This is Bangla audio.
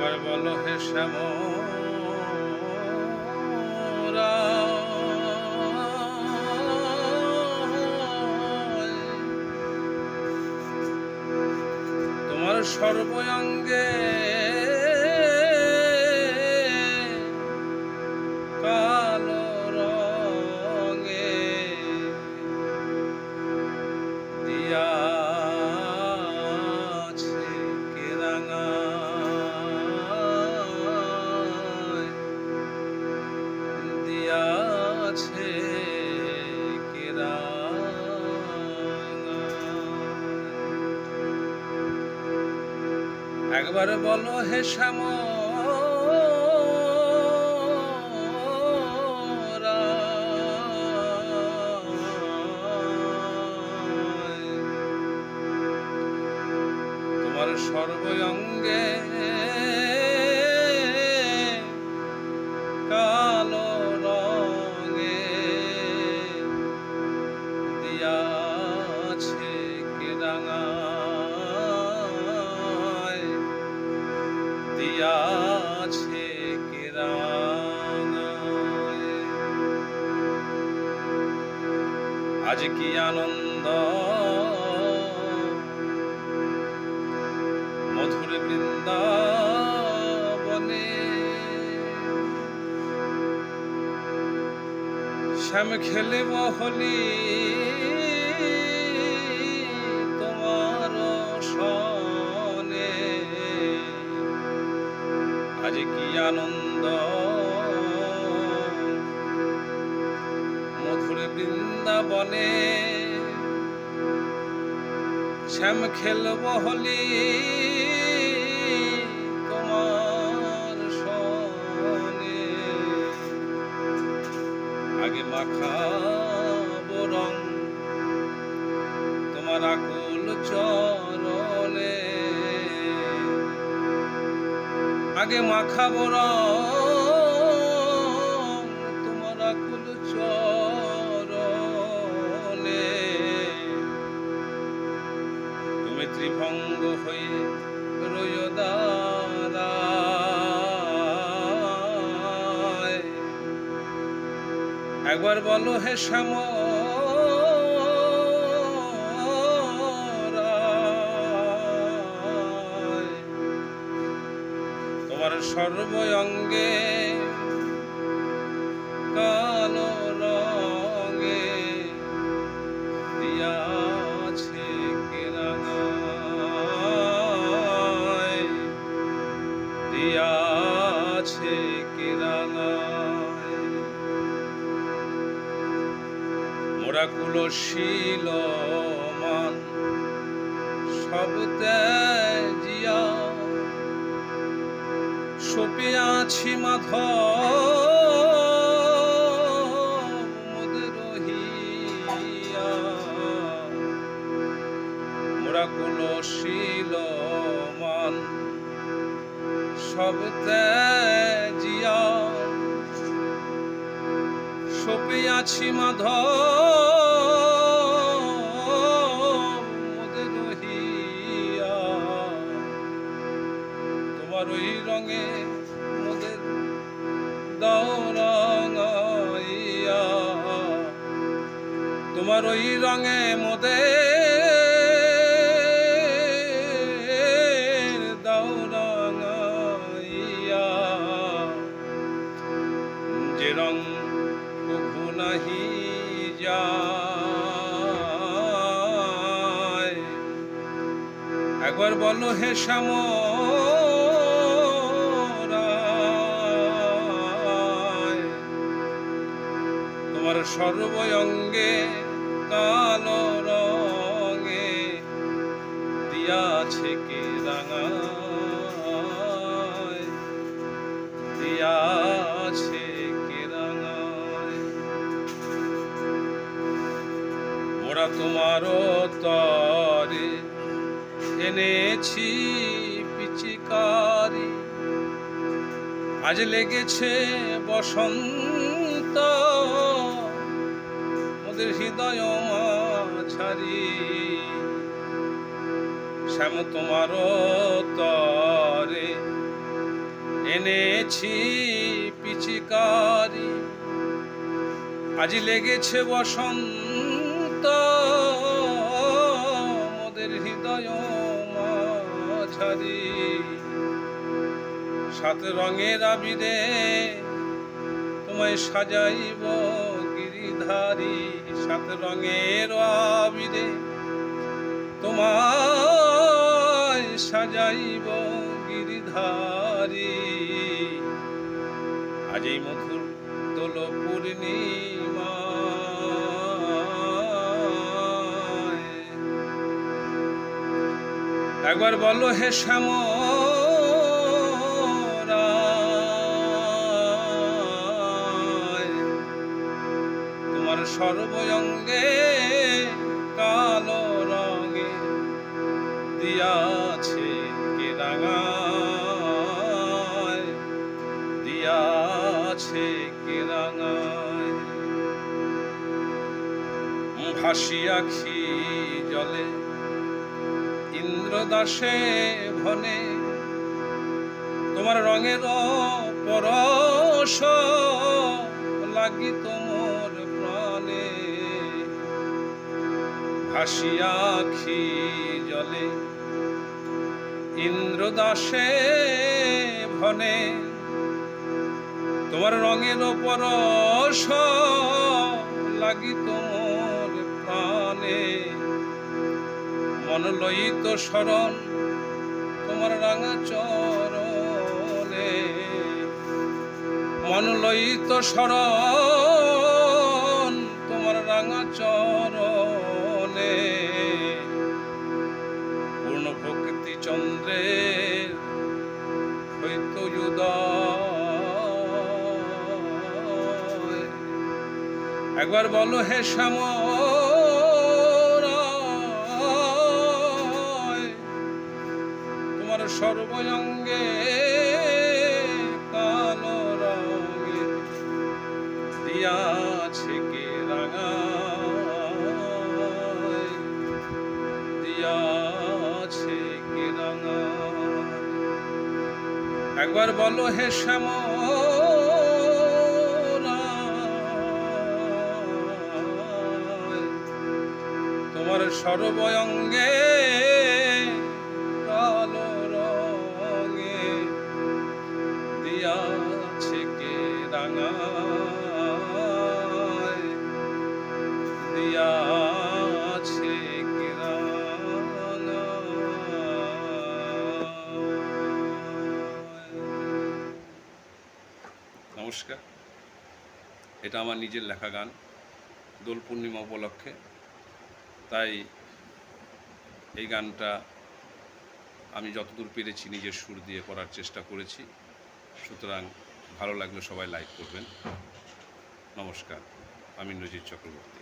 একবার বলো হে শ্যাম তোমার সর্বঙ্গে কেরাঙায় একবার বলো হে শ্যাম তোমার সর্বঙ্গে কালো আজ কি আনন্দ? মধুর বৃন্দাবনে। শ্যাম খেলে বহলি তোমার সনে আজ কি আনন্দ? বৃন্দাবনে। শ্যাম খেলব হলি, তোমার সনে। আগে মাখাবো রং, তোমার আকুল চরণে। আগে মাখাবো রং ত্রিভঙ্গ হয়ে একবার বলো হে শ্যাম। তোমার সর্বঙ্গে মোরা কুলশীল মান সব ত্যাজিয়া। সপিয়াছি মাধব মোদের রহিয়া। মোরা কুলশীল মান সব ত্যাজিয়া। মাধব তোমার ওই রঙে মোদের দাও রঙাইয়া যে একবার বলো হে শ্যাম তোমার সর্বঙ্গে কালো রঙে দিয়াছে কে রাঙায়? দিয়াছে কে রাঙায়? মোরা তোমার তরে এনেছি পিচিকারি। আজ লেগেছে বসন্ত হৃদয় শ্যাম তোমার তরে এনেছি পিচিকারি। আজ লেগেছে বসন্ত হৃদয় মাঝারি সাত রঙের আবিরে তোমায় সাজাইব গিরিধারী। সাত রঙের আবিরে তোমায় সাজাইব গিরিধারী। আজ এই মধুর দোল পূর্ণিমা একবার বলো হে শ্যাম সর্বঙ্গে কালো রঙে দিয়াছে কে রাঙায় দিয়াছে কে রাঙায় ভাসি আখি জলে, ইন্দ্রদাসে ভনে, তোমার রঙের পরশ লাগি তোমার ভাসিয়া জলে। ইন্দ্রদাসে ভনে, তোমার রঙের পরশ লাগি তোমার প্রাণে। মন শরণ তোমার রাঙা চরণে। মন শরণ একবার বলো হে শ্যাম তোমার সর্বঙ্গে কালো রঙে রাঙা একবার বলো হে শ্যাম তোমার সর্বঙ্গে কালো রঙে দিয়াছে কে রাঙা দিয়াছে কে নমস্কার। এটা আমার নিজের লেখা গান দোল পূর্ণিমা উপলক্ষে। তাই এই গানটা আমি যতদূর পেরেছি নিজের সুর দিয়ে করার চেষ্টা করেছি। সুতরাং ভালো লাগলে সবাই লাইক করবেন। নমস্কার, আমি নজির চক্রবর্তী।